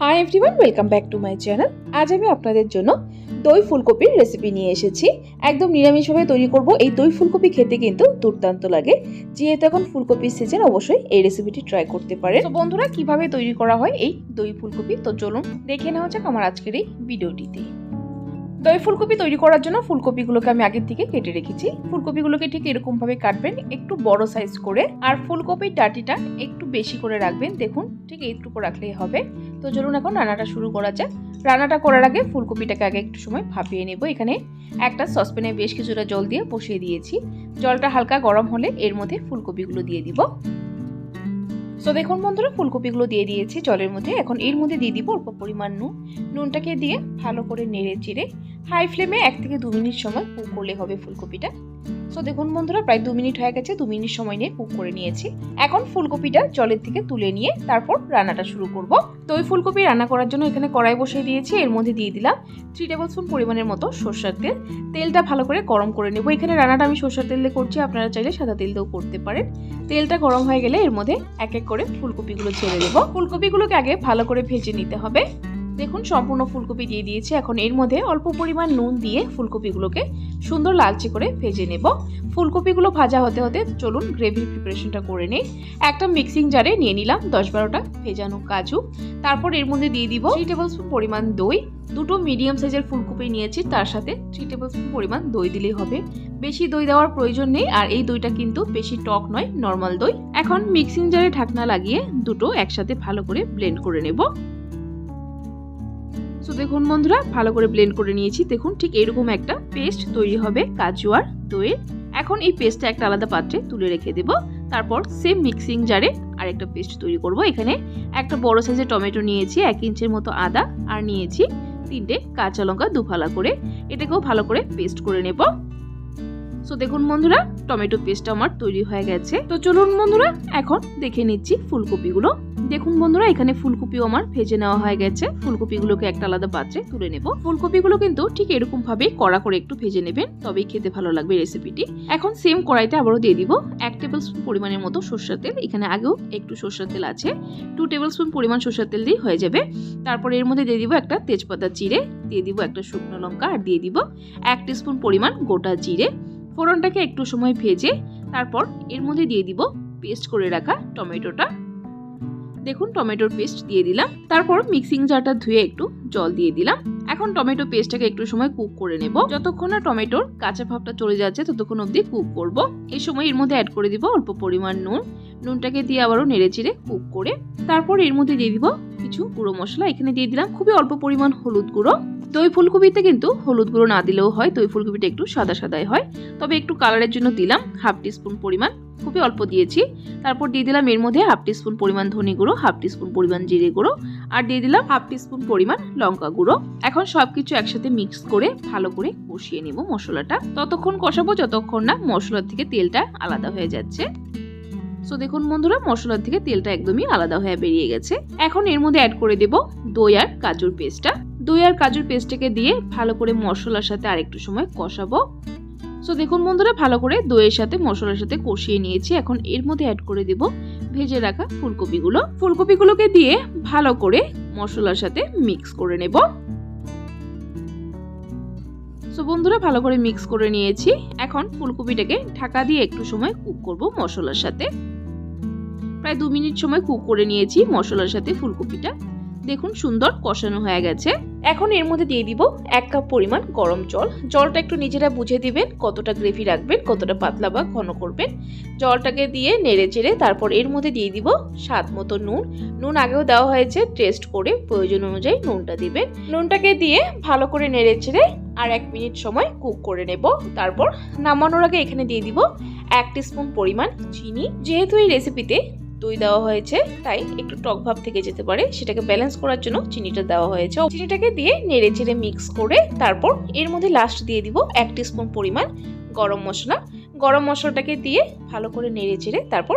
Hi everyone welcome back to my channel আজ আমি আপনাদের জন্য দই ফুলকপির রেসিপি নিয়ে এসেছি। একদম নিরামিষভাবে তৈরি করব। এই দই ফুলকপি খেতে কিন্তু দুর্দান্ত লাগে। যেহেতু এখন ফুলকপির সিজন অবশ্যই এই রেসিপিটি ট্রাই করতে পারে তো বন্ধুরা, কীভাবে তৈরি করা হয় এই দই ফুলকপি? তো চলুন দেখে নেওয়া যাক আমার আজকের এই ভিডিওটিতে দই ফুলকপি তৈরি করার জন্য ফুলকপিগুলোকে আমি আগের থেকে কেটে রেখেছি। ফুলকপিগুলোকে ঠিক এরকমভাবে কাটবেন, একটু বড় সাইজ করে। আর ফুলকপির ডাটিটা একটু বেশি করে রাখবেন, দেখুন, ঠিক এইটুকু রাখলেই হবে। তো চলুন এখন রান্নাটা শুরু করা যাক। রান্নাটা করার আগে ফুলকপিটাকে আগে একটু সময় ভাপিয়ে নেব। এখানে একটা সসপ্যানে বেশ কিছুটা জল দিয়ে বসিয়ে দিয়েছি। জলটা হালকা গরম হলে এর মধ্যে ফুলকপিগুলো দিয়ে দিব। সো দেখুন বন্ধুরা, ফুলকপিগুলো দিয়ে দিয়েছি জলের মধ্যে। এখন এর মধ্যে দিয়ে দিব অল্প পরিমাণ নুন। নুনটাকে দিয়ে ভালো করে নেড়ে চেড়ে হাই ফ্লেমে এক থেকে দু মিনিট সময় কুক করলে হবে ফুলকপিটা। সো দেখুন বন্ধুরা, প্রায় দু মিনিট হয়ে গেছে, দু মিনিট সময় নিয়ে কুক করে নিয়েছি। এখন ফুলকপিটা জলের থেকে তুলে নিয়ে তারপর রান্নাটা শুরু করব। তো, ওই ফুলকপি রান্না করার জন্য এখানে কড়াই বসিয়ে দিয়েছি, এর মধ্যে দিয়ে দিলাম থ্রি টেবিল স্পুন পরিমাণের মতো সর্ষার তেল। তেলটা ভালো করে গরম করে নেব। এখানে রান্নাটা আমি সর্ষার তেল দিয়ে করছি, আপনারা চাইলে সাদা তেল দিয়েও করতে পারেন। তেলটা গরম হয়ে গেলে এর মধ্যে এক এক করে ফুলকপিগুলো ছেড়ে দেবো। ফুলকপিগুলোকে আগে ভালো করে ভেজে নিতে হবে। দেখুন, সম্পূর্ণ ফুলকপি দিয়ে দিয়েছি। এখন এর মধ্যে অল্প পরিমাণ নুন দিয়ে ফুলকপিগুলোকে সুন্দর লালচে করে ভেজে নেব। ফুলকপিগুলো ভাজা হতে হতে চলুন গ্রেভির প্রিপারেশনটা করে নিই। একটা মিক্সিং জারে নিয়ে নিলাম দশ বারোটা ভেজানো কাজু। তারপর এর মধ্যে দিয়ে দিব থ্রি টেবিল স্পুন পরিমাণ দই। দুটো মিডিয়াম সাইজের ফুলকপি নিয়েছি, তার সাথে থ্রি টেবিল স্পুন পরিমাণ দই দিলেই হবে। বেশি দই দেওয়ার প্রয়োজন নেই, আর এই দইটা কিন্তু বেশি টক নয় নর্মাল দই। এখন মিক্সিং জারে ঢাকনা লাগিয়ে দুটো একসাথে ভালো করে ব্লেন্ড করে নেব। সো দেখুন বন্ধুরা, ভালো করে ব্লেন্ড করে নিয়েছি। দেখুন, ঠিক এরকম একটা পেস্ট তৈরি হবে, কাজু আর দইয়ের। এখন এই পেস্টটা একটা আলাদা পাত্রে তুলে রেখে দেব। তারপর সেম মিক্সিং জারে আর একটা পেস্ট তৈরি করব। এখানে একটা বড় সাইজের টমেটো নিয়েছি, এক ইঞ্চের মতো আদা, আর নিয়েছি তিনটে কাঁচা লঙ্কা দুফালা করে। এটাকেও ভালো করে পেস্ট করে নেব। সো দেখুন বন্ধুরা, টমেটো পেস্টটা আমার তৈরি হয়ে গেছে। তো চলুন বন্ধুরা, এখন দেখে নিচ্ছি ফুলকপিগুলো। দেখুন বন্ধুরা, এখানে ফুলকপিও আমার ভেজে নেওয়া হয়ে গেছে। ফুলকপিগুলোকে একটা আলাদা পাত্রে তুলে নেব। ফুলকপিগুলো কিন্তু ঠিক এরকম ভাবে কড়া করে একটু ভেজে নেবেন, তবেই খেতে ভালো লাগবে রেসিপিটি। এখন সেম কড়াইতে আবারও দিয়ে দিব। এক টেবিল স্পুন পরিমাণের মতো সর্ষের তেল, এখানে আগেও একটু সর্ষের তেল আছে। টু টেবিল স্পুন পরিমাণ সর্ষের তেল দিয়ে হয়ে যাবে। তারপর এর মধ্যে দিয়ে দিব একটা তেজপাতা চিড়ে দিয়ে দিব একটা শুকনো লঙ্কা আর দিয়ে দিব এক স্পুন পরিমাণ গোটা জিরে। ফোড়নটাকে একটু সময় ভেজে তারপর এর মধ্যে দিয়ে দিব পেস্ট করে রাখা টমেটোটা। দেখুন টমেটোর পেস্ট দিয়ে দিলাম। তারপর মিক্সিং জারটা ধুয়ে একটু জল দিয়ে দিলাম। এখন টমেটো পেস্টটাকে একটু সময় কুক করে নেব। যতক্ষণ না টমেটোর কাঁচা ভাবটা চলে যাচ্ছে, ততক্ষণ অবধি কুক করব। এই সময় এর মধ্যে অ্যাড করে দিব অল্প পরিমাণ নুন। নুনটাকে দিয়ে আবারও নেড়ে চেড়ে কুক করে তারপর এর মধ্যে দিয়ে দিব কিছু গুঁড়ো মশলা। এখানে দিয়ে দিলাম খুবই অল্প পরিমাণ হলুদ গুঁড়ো। দই ফুলকপিতে কিন্তু হলুদ গুঁড়ো না দিলেও হয়, দই ফুলকপিটা একটু সাদা সাদাই হয়। তবে একটু কালারের জন্য দিলাম হাফ টিস্পুন পরিমাণ। খুবই অল্প দিয়েছি। তারপর দিয়ে দিলাম এর মধ্যে হাফ টিস্পুন পরিমাণ ধনে গুঁড়ো, হাফ টিস্পুন পরিমাণ জিরে গুঁড়ো আর দিয়ে দিলাম হাফ টিস্পুন পরিমাণ লঙ্কা গুঁড়ো। এখন সব কিছু একসাথে মিক্স করে ভালো করে কষিয়ে নেব মশলাটা। ততক্ষণ কষাবো, যতক্ষণ না মশলার থেকে তেলটা আলাদা হয়ে যাচ্ছে। সো দেখুন বন্ধুরা, মশলার থেকে তেলটা একদমই আলাদা হয়ে বেরিয়ে গেছে। এখন এর মধ্যে অ্যাড করে দেব দই আর কাজুর পেস্টটা। দই আর কাজুর পেস্টটাকে দিয়ে ভালো করে মশলার সাথে আরেকটু সময় কষাবো। সো দেখুন বন্ধুরা, ভালো করে দইয়ের সাথে, মশলার সাথে কষিয়ে নিয়েছি। এখন এর মধ্যে অ্যাড করে দেব ভেজে রাখা ফুলকপিগুলো। ফুলকপিগুলোকে দিয়ে ভালো করে মশলার সাথে মিক্স করে নেব। সো বন্ধুরা, ভালো করে মিক্স করে নিয়েছি। এখন ফুলকপিটাকে ঢাকা দিয়ে একটু সময় কুক করব মশলার সাথে। প্রায় দু মিনিট সময় কুক করে নিয়েছি মশলার সাথে ফুলকপিটা। দেখুন সুন্দর কষানো হয়ে গেছে। এখন এর মধ্যে দিয়ে দিব এক কাপ পরিমাণ গরম জল। জলটা একটু নিজেরা বুঝে দিবেন কতটা গ্রেভি রাখবেন, কতটা পাতলা বা ঘন করবেন। জলটাকে দিয়ে নেড়ে চেড়ে তারপর এর মধ্যে দিয়ে দিব স্বাদ মতো নুন। নুন আগেও দেওয়া হয়েছে, টেস্ট করে প্রয়োজন অনুযায়ী নুনটা দিবেন। নুনটাকে দিয়ে ভালো করে নেড়ে চেড়ে আর এক মিনিট সময় কুক করে নেব। তারপর নামানোর আগে এখানে দিয়ে দিব এক স্পুন পরিমাণ চিনি। যেহেতু এই রেসিপিতে দই দেওয়া হয়েছে, তাই একটু টক ভাব থেকে যেতে পারে। সেটাকে ব্যালেন্স করার জন্য চিনিটা দেওয়া হয়েছে। চিনিটাকে দিয়ে নেড়ে চেড়ে মিক্স করে তারপর এর মধ্যে লাস্ট দিয়ে দিব এক স্পুন পরিমাণ গরম মশলা। গরম মশলাটাকে দিয়ে ভালো করে নেড়ে চেড়ে তারপর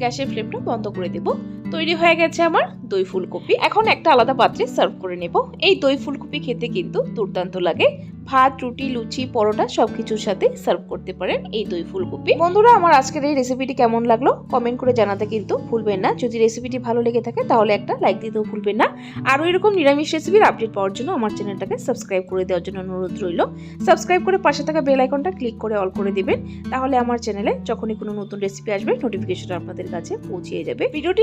গ্যাসের ফ্লেমটা বন্ধ করে দেব। তৈরি হয়ে গেছে আমার দই ফুলকপি। এখন একটা আলাদা পাত্রে সার্ভ করে নেব। এই দই ফুলকপি খেতে কিন্তু দুর্দান্ত লাগে। ভাত, রুটি, লুচি, পরোটা সবকিছুর সাথে সার্ভ করতে পারেন এই দই ফুলকপি। বন্ধুরা, আমার আজকের এই রেসিপিটি কেমন লাগল? কমেন্ট করে জানাতে কিন্তু ভুলবেন না। যদি রেসিপিটি ভালো লেগে থাকে, তাহলে একটা লাইক দিতেও ভুলবেন না। আরও এরকম নিরামিষ রেসিপির আপডেট পাওয়ার জন্য আমার চ্যানেলটাকে সাবস্ক্রাইব করে দেওয়ার জন্য অনুরোধ রইল। সাবস্ক্রাইব করে পাশে থাকা বেল আইকনটা ক্লিক করে অল করে দিবেন। তাহলে আমার চ্যানেলে যখনই কোনো নতুন রেসিপি আসবে নোটিফিকেশন আপনাদের কাছে পৌঁছিয়ে যাবে। ভিডিওটি